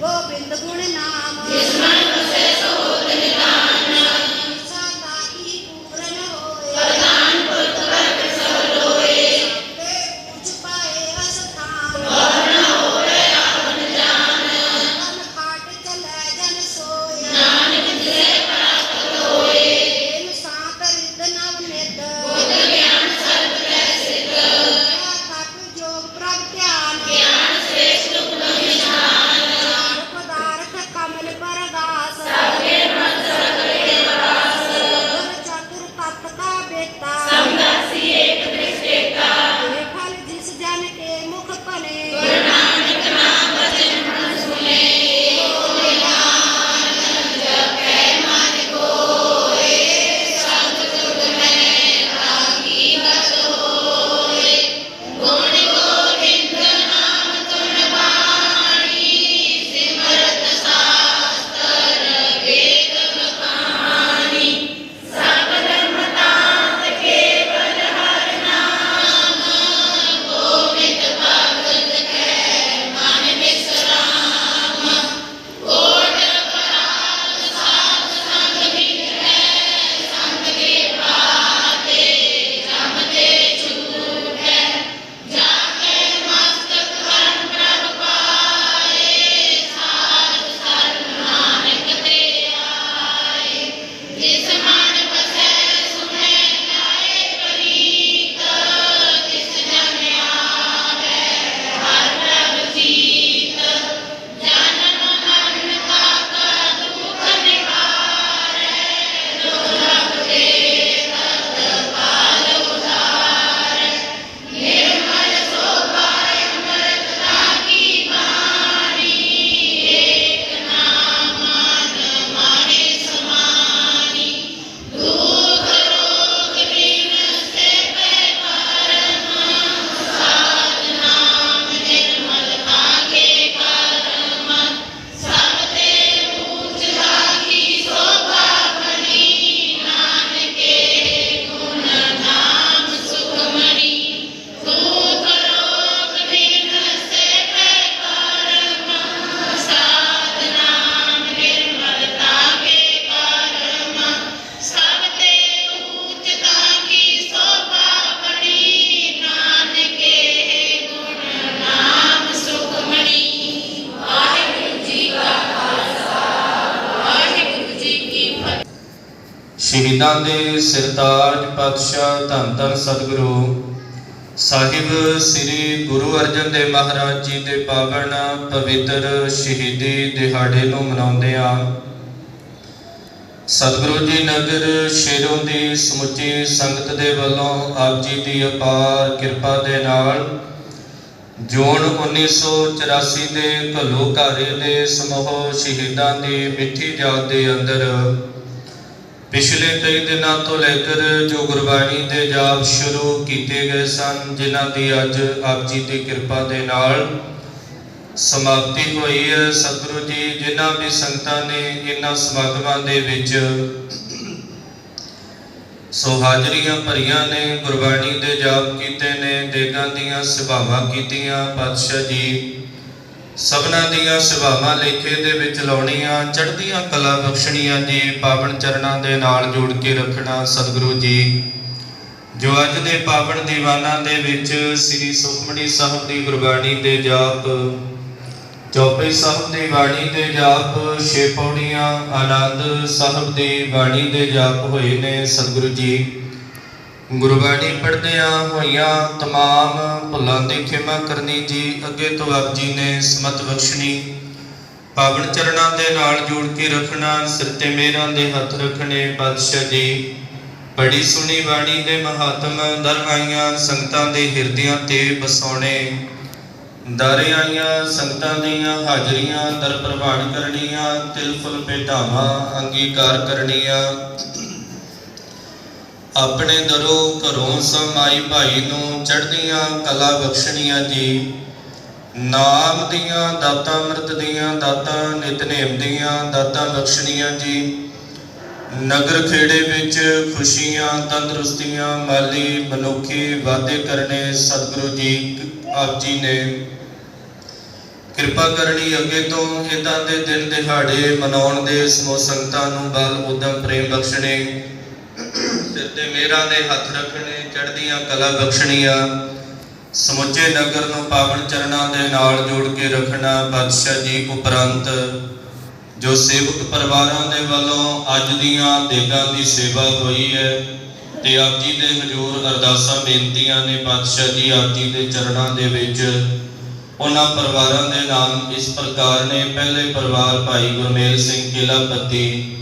गोविंद गुण ना Bunny. ਸ਼ਹੀਦਾਂ ਦੇ ਸਿਰਤਾਜ ਪਾਤਸ਼ਾਹ, ਧੰਨ ਧੰਨ ਸਤਿਗੁਰੂ। ਸਾਹਿਬ ਸ੍ਰੀ ਗੁਰੂ ਅਰਜਨ ਦੇਵ ਮਹਾਰਾਜ ਜੀ ਦੇ ਪਾਵਨ ਪਵਿੱਤਰ ਸ਼ਹੀਦੀ ਦਿਹਾੜੇ ਨੂੰ ਮਨਾਉਂਦੇ ਆ। ਸਤਿਗੁਰੂ ਜੀ ਨਗਰ ਸ਼ੇਰੋਂ ਦੀ ਸਮੁੱਚੀ ਸੰਗਤ ਦੇ ਵੱਲੋਂ ਆਪ ਜੀ ਦੀ ਅਪਾਰ ਕਿਰਪਾ ਦੇ ਨਾਲ ਜੂਨ 1984 ਦੇ ਘੱਲੂ ਘਾਰੇ ਦੇ ਸਮੂਹ ਸ਼ਹੀਦਾਂ ਦੀ ਮਿੱਠੀ ਯਾਦ ਦੇ ਅੰਦਰ ਪਿਛਲੇ ਕਈ ਦਿਨਾਂ ਤੋਂ ਲੈ ਕੇ ਜੋ ਗੁਰਬਾਣੀ ਦੇ ਜਾਪ ਸ਼ੁਰੂ ਕੀਤੇ ਗਏ ਸਨ, ਜਿਨ੍ਹਾਂ ਦੀ ਅੱਜ ਆਪ ਜੀ ਦੀ ਕਿਰਪਾ ਦੇ ਨਾਲ ਸਮਾਪਤੀ ਹੋਈ ਹੈ। ਸਤਿਗੁਰੂ ਜੀ, ਜਿਨ੍ਹਾਂ ਵੀ ਸੰਗਤਾਂ ਨੇ ਇਹਨਾਂ ਸਮਾਗਮਾਂ ਦੇ ਵਿੱਚ ਸੋ ਹਾਜ਼ਰੀਆਂ ਭਰੀਆਂ ਨੇ, ਗੁਰਬਾਣੀ ਦੇ ਜਾਪ ਕੀਤੇ ਨੇ, ਦੇਗਾਂ ਦੀਆਂ ਸੇਵਾਵਾਂ ਕੀਤੀਆਂ, ਪਾਤਸ਼ਾਹ ਜੀ ਸਭਨਾਂ ਦੀਆਂ ਸੇਵਾਵਾਂ ਲੇਖੇ ਦੇ ਵਿੱਚ ਲਾਉਣੀਆਂ, ਚੜ੍ਹਦੀਆਂ ਕਲਾ ਬਖਸ਼ਣੀਆਂ ਜੀ, ਪਾਵਨ ਚਰਨਾਂ ਦੇ ਨਾਲ ਜੋੜ ਕੇ ਰੱਖਣਾ ਸਤਿਗੁਰੂ ਜੀ। ਜੋ ਅੱਜ ਦੇ ਪਾਵਨ ਦੀਵਾਨਾਂ ਦੇ ਵਿੱਚ ਸ੍ਰੀ ਸੁਖਮਨੀ ਸਾਹਿਬ ਦੀ ਗੁਰਬਾਣੀ ਦੇ ਜਾਪ, ਚੌਪਈ ਸਾਹਿਬ ਦੀ ਬਾਣੀ ਦੇ ਜਾਪ, ਛੇ ਪੌੜੀਆਂ ਆਨੰਦ ਸਾਹਿਬ ਦੀ ਬਾਣੀ ਦੇ ਜਾਪ ਹੋਏ ਨੇ ਸਤਿਗੁਰੂ ਜੀ। ਗੁਰਬਾਣੀ ਪੜ੍ਹਦਿਆਂ ਹੋਈਆਂ ਤਮਾਮ ਭੁੱਲਾਂ ਦੀ ਖਿਮਾ ਕਰਨੀ ਜੀ, ਅੱਗੇ ਤੋਂ ਆਪ ਜੀ ਨੇ ਸਮਤ ਬਖਸ਼ਣੀ। ਪਾਵਨ ਚਰਨਾਂ ਦੇ ਨਾਲ ਜੋੜ ਕੇ ਰੱਖਣਾ, ਸਿਰ ਤੇ ਮੇਰਾਂ ਦੇ ਹੱਥ ਰੱਖਣੇ ਪਾਤਸ਼ਾਹ ਜੀ। ਬੜੀ ਸੁਣੀ ਬਾਣੀ ਦੇ ਮਹਾਤਮ ਦਰ ਆਈਆਂ ਸੰਗਤਾਂ ਦੇ ਹਿਰਦਿਆਂ ਤੇ ਬਸਾਉਣੇ ਦਰ ਆਈਆਂ ਸੰਗਤਾਂ ਦੀਆਂ ਹਾਜ਼ਰੀਆਂ, ਦਰ ਪ੍ਰਵਾਨ ਕਰਨੀਆਂ, ਤਿਲ ਫੁਲ ਭੇਟਾਵਾਂ, ਅੰਗੀਕਾਰ ਕਰਨੀਆਂ। ਆਪਣੇ ਦਰੋ ਘਰੋਂ ਸਮਾਈ ਭਾਈ ਨੂੰ ਚੜ੍ਹਦੀਆਂ ਕਲਾ ਬਖਸ਼ਣੀਆਂ ਜੀ। ਨਾਮ ਦੀਆਂ ਦਾਤਾਂ ਅੰਮ੍ਰਿਤ ਦੀਆਂ ਦਾਤਾਂ ਨਿਤਨੇਮ ਦੀਆਂ ਦਾਤਾਂ ਬਖਸ਼ਣੀਆਂ ਜੀ। ਨਗਰ ਖੇੜੇ ਵਿੱਚ ਖੁਸ਼ੀਆਂ, ਤੰਦਰੁਸਤੀਆਂ, ਮਾਲੀ ਮਨੁੱਖੀ ਵਾਅਦੇ ਕਰਨੇ ਸਤਿਗੁਰੂ ਜੀ ਆਪ ਜੀ ਨੇ। ਕਿਰਪਾ ਕਰਨੀ ਅੱਗੇ ਤੋਂ ਇਦਾਂ ਦੇ ਦਿਨ ਦਿਹਾੜੇ ਮਨਾਉਣ ਦੇ ਸਮੂਹ ਸੰਗਤਾਂ ਨੂੰ ਬਲ ਉਦਮ ਪ੍ਰੇਮ ਬਖਸ਼ਣੇ। ਸਿਰ ਤੇ ਮੇਰਾ ਦੇ ਹੱਥ ਰੱਖਣੇ, ਚੜ੍ਹਦੀਆਂ ਕਲਾ ਬਖਸ਼ਣੀਆਂ, ਸਮੁੱਚੇ ਨਗਰ ਨੂੰ ਪਾਵਨ ਚਰਨਾਂ ਦੇ ਨਾਲ ਜੋੜ ਕੇ ਰੱਖਣਾ ਬਾਦਸ਼ਾਹ ਜੀ ਉਪਰੰਤ। ਜੋ ਸੇਵਕ ਪਰਿਵਾਰਾਂ ਦੇ ਵੱਲੋਂ ਅੱਜ ਦੀਆਂ ਦੇਗਾਂ ਦੀ ਸੇਵਾ ਹੋਈ ਹੈ, ਤੇ ਆਪ ਜੀ ਦੇ ਹਜ਼ੂਰ ਅਰਦਾਸਾਂ ਬੇਨਤੀਆਂ ਨੇ ਪਾਤਸ਼ਾਹ ਜੀ ਆਪ ਜੀ ਦੇ ਚਰਨਾਂ ਦੇ ਵਿੱਚ। ਉਹਨਾਂ ਪਰਿਵਾਰਾਂ ਦੇ ਨਾਮ ਇਸ ਪ੍ਰਕਾਰ ਨੇ। ਪਹਿਲੇ ਪਰਿਵਾਰ ਭਾਈ ਗੁਰਮੇਲ ਸਿੰਘ ਕਿਲਾਪਤੀ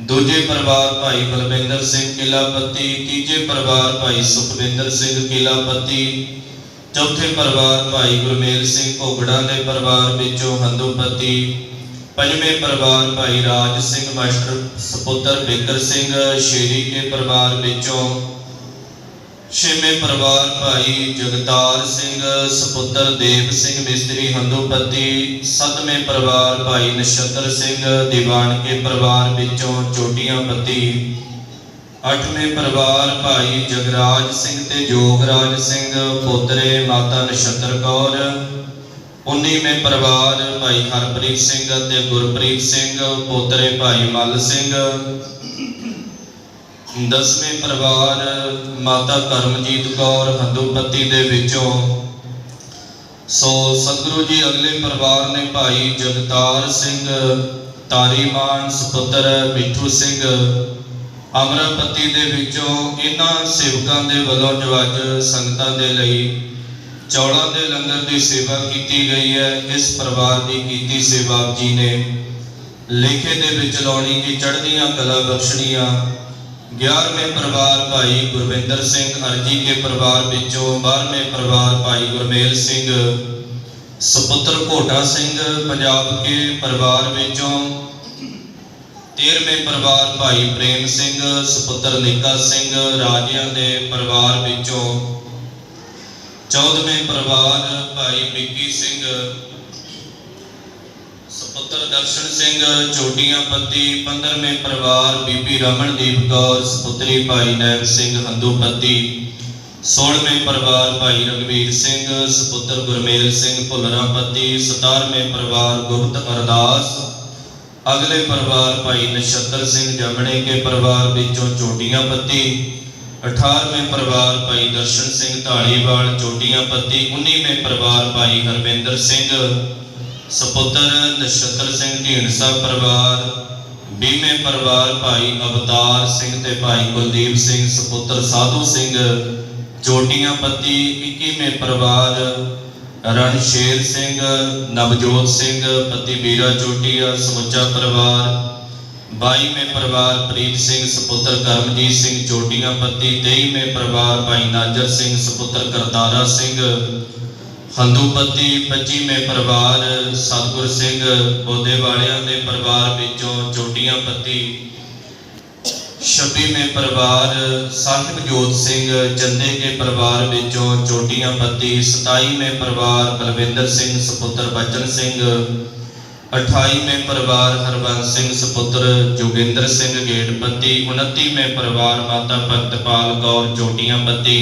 ਦੂਜੇ ਪਰਿਵਾਰ ਭਾਈ ਬਲਵਿੰਦਰ ਸਿੰਘ ਕਿਲਾਪਤੀ ਤੀਜੇ ਪਰਿਵਾਰ ਭਾਈ ਸੁਖਵਿੰਦਰ ਸਿੰਘ ਕਿਲਾਪਤੀ ਚੌਥੇ ਪਰਿਵਾਰ ਭਾਈ ਗੁਰਮੇਲ ਸਿੰਘ ਭੋਗੜਾ ਦੇ ਪਰਿਵਾਰ ਵਿੱਚੋਂ ਹੰਦੂਪਤੀ, ਪੰਜਵੇਂ ਪਰਿਵਾਰ ਭਾਈ ਰਾਜ ਸਿੰਘ, ਮਾਸਟਰ ਸੁਪੁੱਤਰ ਬੇਕਰ ਸਿੰਘ ਸ਼ੇਰੀ ਦੇ ਪਰਿਵਾਰ ਵਿੱਚੋਂ ਛੇਵੇਂ ਪਰਿਵਾਰ ਭਾਈ ਜਗਤਾਰ ਸਿੰਘ, ਸੁਪੁੱਤਰ ਦੇਵ ਸਿੰਘ, ਮਿਸਤਰੀ ਹੰਦੂਪਤੀ, ਸੱਤਵੇਂ ਪਰਿਵਾਰ ਭਾਈ ਨਛੱਤਰ ਸਿੰਘ ਦੀਵਾਨ ਕੇ ਪਰਿਵਾਰ ਵਿੱਚੋਂ ਚੋਟੀਆਂ ਪਤੀ ਅੱਠਵੇਂ ਪਰਿਵਾਰ ਭਾਈ ਜਗਰਾਜ ਸਿੰਘ ਤੇ ਜੋਗਰਾਜ ਸਿੰਘ, ਪੋਤਰੇ ਮਾਤਾ ਨਛੱਤਰ ਕੌਰ। 19ਵੇਂ ਪਰਿਵਾਰ ਭਾਈ ਹਰਪ੍ਰੀਤ ਸਿੰਘ ਅਤੇ ਗੁਰਪ੍ਰੀਤ ਸਿੰਘ, ਪੋਤਰੇ ਭਾਈ ਮੱਲ ਸਿੰਘ। ਦਸਵੇਂ ਪਰਿਵਾਰ ਮਾਤਾ ਕਰਮਜੀਤ ਕੌਰ ਹੰਦੂਪਤੀ ਦੇ ਵਿੱਚੋਂ। ਸੋ ਸਤਿਗੁਰੂ ਜੀ, ਅਗਲੇ ਪਰਿਵਾਰ ਨੇ ਭਾਈ ਜਗਤਾਰ ਸਿੰਘ, ਤਾਰੀਮਾਨ ਸੁਪੁੱਤਰ ਮਿੱਠੂ ਸਿੰਘ, ਅਮਰਾਪਤੀ ਦੇ ਵਿੱਚੋਂ ਇਹਨਾਂ ਸੇਵਕਾਂ ਦੇ ਵੱਲੋਂ ਜੋ ਅੱਜ ਸੰਗਤਾਂ ਦੇ ਲਈ ਚੌਲਾਂ ਦੇ ਲੰਗਰ ਦੀ ਸੇਵਾ ਕੀਤੀ ਗਈ ਹੈ, ਇਸ ਪਰਿਵਾਰ ਦੀ ਕੀਤੀ ਸੇਵਾ ਜੀ ਨੇ। ਲੇਖੇ ਦੇ ਵਿੱਚ ਲਾਉਣੀ ਜੀ ਚੜ੍ਹਦੀਆਂ ਕਲਾ ਬਖਸ਼ਣੀਆਂ 11ਵੇਂ ਪਰਿਵਾਰ ਭਾਈ ਗੁਰਵਿੰਦਰ ਸਿੰਘ, ਅਰਜੀ ਕੇ ਪਰਿਵਾਰ ਵਿੱਚੋਂ 12ਵੇਂ ਪਰਿਵਾਰ ਭਾਈ ਗੁਰਮੇਲ ਸਿੰਘ, ਸੁਪੁੱਤਰ ਘੋਟਾ ਸਿੰਘ, ਪੰਜਾਬ ਕੇ ਪਰਿਵਾਰ ਵਿੱਚੋਂ 13ਵੇਂ ਪਰਿਵਾਰ ਭਾਈ ਪ੍ਰੇਮ ਸਿੰਘ, ਸੁਪੁੱਤਰ ਨਿੱਕਾ ਸਿੰਘ, ਰਾਜਿਆਂ ਦੇ ਪਰਿਵਾਰ ਵਿੱਚੋਂ 14ਵੇਂ ਪਰਿਵਾਰ ਭਾਈ ਬਿੱਕੀ ਸਿੰਘ ਸੁਪੁੱਤਰ ਦਰਸ਼ਨ ਸਿੰਘ, ਚੋਟੀਆਂ ਪੱਤੀ 15ਵੇਂ ਪਰਿਵਾਰ, ਬੀਬੀ ਰਮਨਦੀਪ ਕੌਰ, ਸੁਪੁੱਤਰੀ ਭਾਈ ਨੈਬ ਸਿੰਘ ਹੰਦੂਪੱਤੀ 16ਵੇਂ ਪਰਿਵਾਰ, ਭਾਈ ਰਗਵੀਰ ਸਿੰਘ, ਸੁਪੁੱਤਰ ਗੁਰਮੇਲ ਸਿੰਘ, ਭੁੱਲਰਾਂ ਪੱਤੀ 17ਵੇਂ ਪਰਿਵਾਰ, ਗੁਪਤ ਅਰਦਾਸ। ਅਗਲੇ ਪਰਿਵਾਰ, ਭਾਈ ਨਛੱਤਰ ਸਿੰਘ, ਜਮਣੇ ਕੇ ਪਰਿਵਾਰ ਵਿੱਚੋਂ ਚੋਟੀਆਂ ਪੱਤੀ। 18ਵੇਂ ਪਰਿਵਾਰ, ਭਾਈ ਦਰਸ਼ਨ ਸਿੰਘ ਢਾਲੀਵਾਲ ਚੋਟੀਆਂ ਪੱਤੀ। 19ਵੇਂ ਪਰਿਵਾਰ, ਭਾਈ ਹਰਵਿੰਦਰ ਸਿੰਘ ਸੁਪੁੱਤਰ ਨਛੱਤਰ ਸਿੰਘ ਢੀਂਡਸਾ ਪਰਿਵਾਰ, ਬੀਮੇ ਪਰਿਵਾਰ ਭਾਈ ਅਵਤਾਰ ਸਿੰਘ ਤੇ ਭਾਈ ਕੁਲਦੀਪ ਸਿੰਘ, ਸੁਪੁੱਤਰ ਸਾਧੂ ਸਿੰਘ ਚੋਟੀਆਂ ਪੱਤੀ 21ਵੇਂ ਪਰਿਵਾਰ, ਰਣਸ਼ੇਰ ਸਿੰਘ, ਨਵਜੋਤ ਸਿੰਘ ਪਤੀ ਵੀਰਾ ਚੋਟੀਆ ਸਮੁੱਚਾ ਪਰਿਵਾਰ 22ਵੇਂ ਪਰਿਵਾਰ ਪ੍ਰੀਤ ਸਿੰਘ, ਸੁਪੁੱਤਰ ਕਰਮਜੀਤ ਸਿੰਘ ਚੋਟੀਆਂ ਪੱਤੀ 23ਵੇਂ ਪਰਿਵਾਰ ਭਾਈ ਨਾਜਰ ਸਿੰਘ, ਸੁਪੁੱਤਰ ਕਰਤਾਰਾ ਸਿੰਘ ਹੰਦੂਪਤੀ 25ਵੇਂ ਪਰਿਵਾਰ ਸਤਗੁਰ ਸਿੰਘ ਬੋਦੇ ਵਾਲਿਆਂ ਦੇ ਪਰਿਵਾਰ ਵਿੱਚੋਂ ਚੋਟੀਆਂ ਪੱਤੀ। 26ਵੇਂ ਪਰਿਵਾਰ ਸਾਹਿਬ ਸਿੰਘ ਚੰਦੇ ਕੇ ਪਰਿਵਾਰ ਵਿੱਚੋਂ ਚੋਟੀਆਂ ਪੱਤੀ। 27ਵੇਂ ਪਰਿਵਾਰ ਬਲਵਿੰਦਰ ਸਿੰਘ ਸੁਪੁੱਤਰ ਬਚਨ ਸਿੰਘ। 28ਵੇਂ ਪਰਿਵਾਰ ਹਰਬੰਸ ਸਿੰਘ ਸੁਪੁੱਤਰ ਜੋਗਿੰਦਰ ਸਿੰਘ ਗੇਟਪੱਤੀ 29ਵੇਂ ਪਰਿਵਾਰ ਮਾਤਾ ਭਗਤਪਾਲ ਕੌਰ ਚੋਟੀਆਂ ਪੱਤੀ।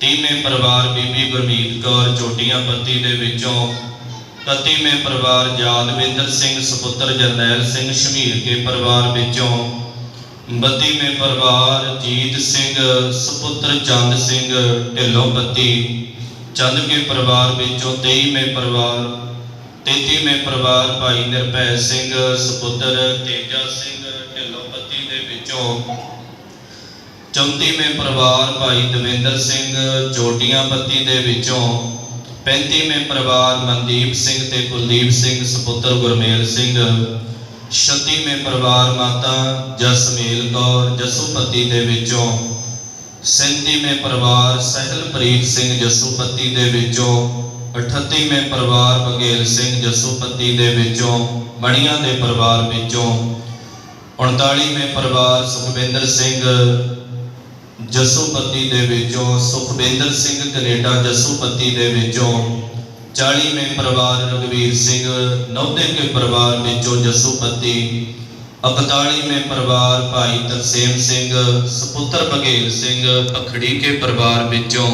30ਵੇਂ ਪਰਿਵਾਰ ਬੀਬੀ ਗੁਰਮੀਤ ਕੌਰ ਚੋਟੀਆਂ ਪੱਤੀ ਦੇ ਵਿੱਚੋਂ 31ਵੇਂ ਪਰਿਵਾਰ ਯਾਦਵਿੰਦਰ ਸਿੰਘ ਸੁਪੁੱਤਰ ਜਰਨੈਲ ਸਿੰਘ ਸ਼ਮੀਰ ਕੇ ਪਰਿਵਾਰ ਵਿੱਚੋਂ 32ਵੇਂ ਪਰਿਵਾਰ ਜੀਤ ਸਿੰਘ ਸੁਪੁੱਤਰ ਚੰਦ ਸਿੰਘ ਢਿੱਲੋਂ ਪੱਤੀ ਚੰਦ ਕੇ ਪਰਿਵਾਰ ਵਿੱਚੋਂ 23ਵੇਂ ਪਰਿਵਾਰ 33ਵੇਂ ਪਰਿਵਾਰ ਭਾਈ ਨਿਰਭੈ ਸਿੰਘ ਸੁਪੁੱਤਰ ਤੇਜਾ ਸਿੰਘ ਢਿੱਲੋਂ ਪੱਤੀ ਦੇ ਵਿੱਚੋਂ 34ਵੇਂ ਪਰਿਵਾਰ ਭਾਈ ਦਵਿੰਦਰ ਸਿੰਘ ਚੋਟੀਆਂ ਪੱਤੀ ਦੇ ਵਿੱਚੋਂ 35ਵੇਂ ਪਰਿਵਾਰ ਮਨਦੀਪ ਸਿੰਘ ਤੇ ਕੁਲਦੀਪ ਸਿੰਘ ਸੁਪੁੱਤਰ ਗੁਰਮੇਲ ਸਿੰਘ 36ਵੇਂ ਪਰਿਵਾਰ ਮਾਤਾ ਜਸਮੇਲ ਕੌਰ ਜਸੂਪਤੀ ਦੇ ਵਿੱਚੋਂ 37ਵੇਂ ਪਰਿਵਾਰ ਸਹਿਲਪ੍ਰੀਤ ਸਿੰਘ ਜਸੂਪਤੀ ਦੇ ਵਿੱਚੋਂ 38ਵੇਂ ਪਰਿਵਾਰ ਬਗੇਲ ਸਿੰਘ ਜਸੂਪਤੀ ਦੇ ਵਿੱਚੋਂ ਮਣੀਆਂ ਦੇ ਪਰਿਵਾਰ ਵਿੱਚੋਂ 39ਵੇਂ ਪਰਿਵਾਰ ਸੁਖਵਿੰਦਰ ਸਿੰਘ ਜਸੂਪਤੀ ਦੇ ਵਿੱਚੋਂ ਸੁਖਵਿੰਦਰ ਸਿੰਘ, ਕੈਨੇਡਾ ਜਸੂਪਤੀ ਦੇ ਵਿੱਚੋਂ 40ਵੇਂ ਪਰਿਵਾਰ ਰਗਵੀਰ ਸਿੰਘ, ਨੌਦੇ ਕੇ ਪਰਿਵਾਰ ਵਿੱਚੋਂ ਜਸੂਪਤੀ 41ਵੇਂ ਪਰਿਵਾਰ ਭਾਈ ਤਰਸੇਮ ਸਿੰਘ, ਸੁਪੁੱਤਰ ਬਘੇਲ ਸਿੰਘ ਪਖੜੀ ਕੇ ਪਰਿਵਾਰ ਵਿੱਚੋਂ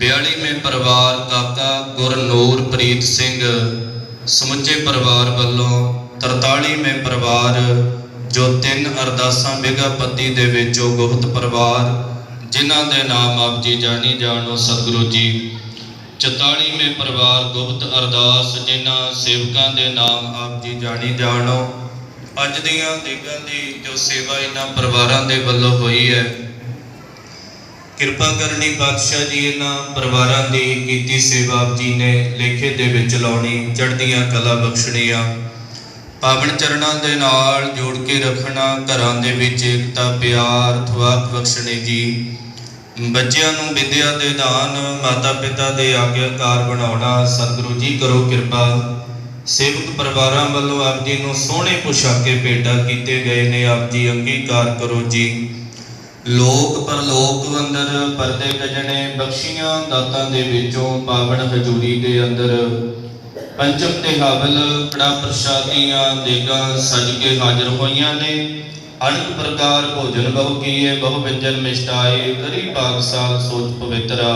42ਵੇਂ ਪਰਿਵਾਰ ਕਾਕਾ ਗੁਰਨੂਰ ਪ੍ਰੀਤ ਸਿੰਘ, ਸਮੁੱਚੇ ਪਰਿਵਾਰ ਵੱਲੋਂ 43ਵੇਂ ਪਰਿਵਾਰ ਜੋ ਤਿੰਨ ਅਰਦਾਸਾਂ ਬਿਗਾ ਪੱਤੀ ਦੇ ਵਿੱਚੋਂ ਗੁਪਤ ਪਰਿਵਾਰ, ਜਿਨ੍ਹਾਂ ਦੇ ਨਾਮ ਆਪ ਜੀ ਜਾਣੀ ਜਾਣੋ ਸਤਿਗੁਰੂ ਜੀ। 44ਵੇਂ ਪਰਿਵਾਰ ਗੁਪਤ ਅਰਦਾਸ, ਜਿਨ੍ਹਾਂ ਸੇਵਕਾਂ ਦੇ ਨਾਮ ਆਪ ਜੀ ਜਾਣੀ ਜਾਣੋ ਅੱਜ ਦੀਆਂ ਦੇਗਾਂ ਦੀ ਜੋ ਸੇਵਾ ਇਹਨਾਂ ਪਰਿਵਾਰਾਂ ਦੇ ਵੱਲੋਂ ਹੋਈ ਹੈ, ਕਿਰਪਾ ਕਰਨੀ ਪਾਤਸ਼ਾਹ ਜੀ ਇਹਨਾਂ ਪਰਿਵਾਰਾਂ ਦੀ ਕੀਤੀ ਸੇਵਾ ਆਪ ਜੀ ਨੇ ਲੇਖੇ ਦੇ ਵਿੱਚ ਲਾਉਣੀ, ਚੜ੍ਹਦੀਆਂ ਕਲਾ ਬਖਸ਼ਣੀਆਂ। ਪਾਵਨ ਚਰਨਾਂ ਦੇ ਨਾਲ ਜੋੜ ਕੇ ਰੱਖਣਾ, ਘਰਾਂ ਦੇ ਵਿੱਚ ਏਕਤਾ, ਪਿਆਰ, ਥਵਾਕ ਬਖਸ਼ਣੇ ਜੀ। ਬੱਚਿਆਂ ਨੂੰ ਵਿਦਿਆ ਦੇ ਦਾਨ ਮਾਤਾ ਪਿਤਾ ਦੇ ਆਗਿਆਕਾਰ ਬਣਾਉਣਾ, ਸਤਿਗੁਰੂ ਜੀ ਕਰੋ ਕਿਰਪਾ। ਸੇਵਕ ਪਰਿਵਾਰਾਂ ਵੱਲੋਂ ਆਪ ਜੀ ਨੂੰ ਸੋਹਣੇ ਪੁਸ਼ਾਕੇ ਭੇਟਾ ਕੀਤੇ ਗਏ ਨੇ ਆਪ ਜੀ ਅੰਗੀਕਾਰ ਕਰੋ ਜੀ। ਲੋਕ ਪਰਲੋਕ ਅੰਦਰ ਪਰਦੇ ਗਜਣੇ ਬਖਸ਼ੀਆਂ ਦਾਤਾਂ ਦੇ ਵਿੱਚੋਂ ਪਾਵਨ ਹਜੂਰੀ ਦੇ ਅੰਦਰ। ਪੰਚਮ ਤੇ ਹਾਵਲ ਕੜਾ ਪ੍ਰਸ਼ਾਦੀਆਂ ਦੇਗਾ ਸਜ ਕੇ ਹਾਜ਼ਰ ਹੋਈਆਂ ਨੇ। ਅਨੇਕ ਪ੍ਰਕਾਰ ਭੋਜਨ ਬਹੁ ਕੀਏ, ਬਹੁ ਵਿੰਜਨ ਮਿਸ਼ਟਾਏ, ਕਰੀ ਪਾਕਸਾਲ ਸੋਚ ਪਵਿੱਤਰਾ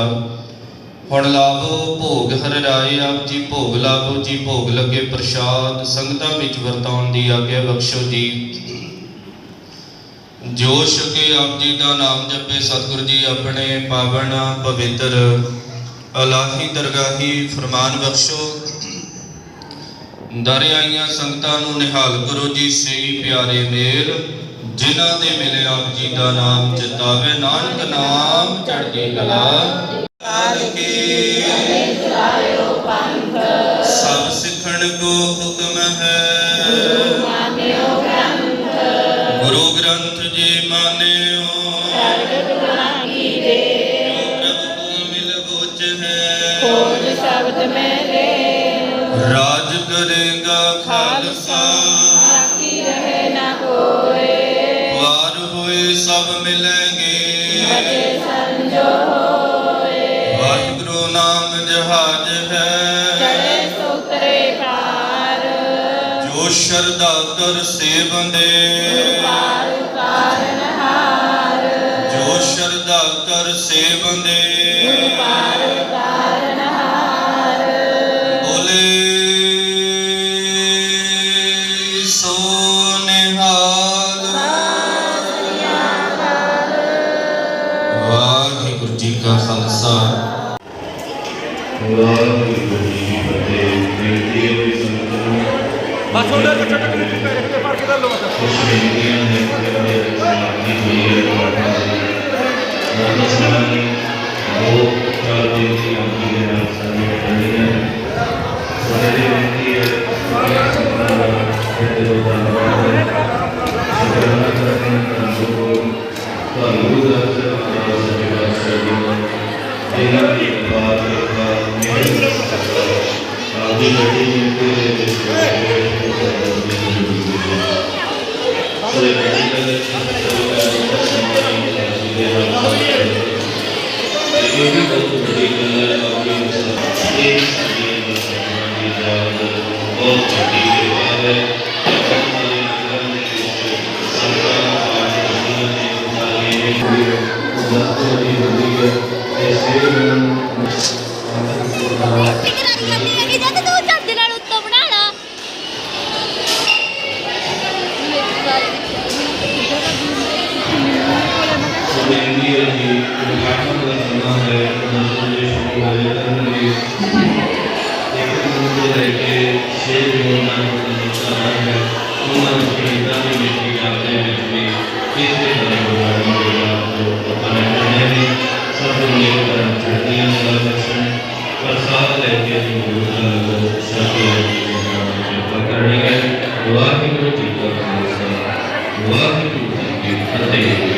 ਹੁਣ ਲਾਵੋ ਭੋਗ ਹਰ ਰਾਏ, ਆਪ ਜੀ ਭੋਗ ਲਾਵੋ, ਜੀ ਭੋਗ ਲੱਗੇ ਪ੍ਰਸ਼ਾਦ, ਸੰਗਤਾਂ ਵਿੱਚ ਵਰਤਾਉਣ ਦੀ ਆਗਿਆ ਬਖਸ਼ੋ ਜੀ। ਜੋ ਛਕੇ ਆਪ ਜੀ ਦਾ ਨਾਮ ਜਪੇ ਸਤਿਗੁਰੂ ਜੀ ਆਪਣੇ ਪਾਵਨ ਪਵਿੱਤਰ। ਅਲਾਹੀ ਦਰਗਾਹੀ ਫਰਮਾਨ ਬਖਸ਼ੋ। ਦਰ ਆਈਆਂ ਸੰਗਤਾਂ ਨੂੰ ਨਿਹਾਲ ਕਰੋ ਜੀ ਸਹੀ ਪਿਆਰੇ ਮੇਲ ਜਿਨ੍ਹਾਂ ਦੇ ਮਿਲੇ ਆਪ ਜੀ ਦਾ ਨਾਮ ਚਿਤਾਵੇ ਨਾਨਕ ਨਾਮ ਚੜ੍ਹਦੀ ਕਲਾ ਕਾਲ। ਕੀ ਸਭ ਸਿੱਖਣ ਕੋ ਹੁਕਮ ਹੈ। ਕਰੇਗਾ ਖਾਲਸਾ। ਕੀ ਰਹੇ ਨਾ ਕੋਏ। ਵਾਰ ਹੋਏ ਸਭ ਮਿਲेंगे ਸੰਜੋ ਹੋਏ। ਵਾਹਿਗੁਰੂ ਨਾਮ ਜਹਾਜ ਹੈ। ਚੜੇ ਸੁਤਰੇ ਪਾਰ। ਜੋ ਸ਼ਰਧਾ ਕਰ ਸੇਵੰਦੇ। ਪਾਰ ਕਾਰਨ ਹਾਰ। ਜੋ ਸ਼ਰਧਾ ਕਰ ਸੇਵੰਦੇ। ਪਾਰ ਕੀ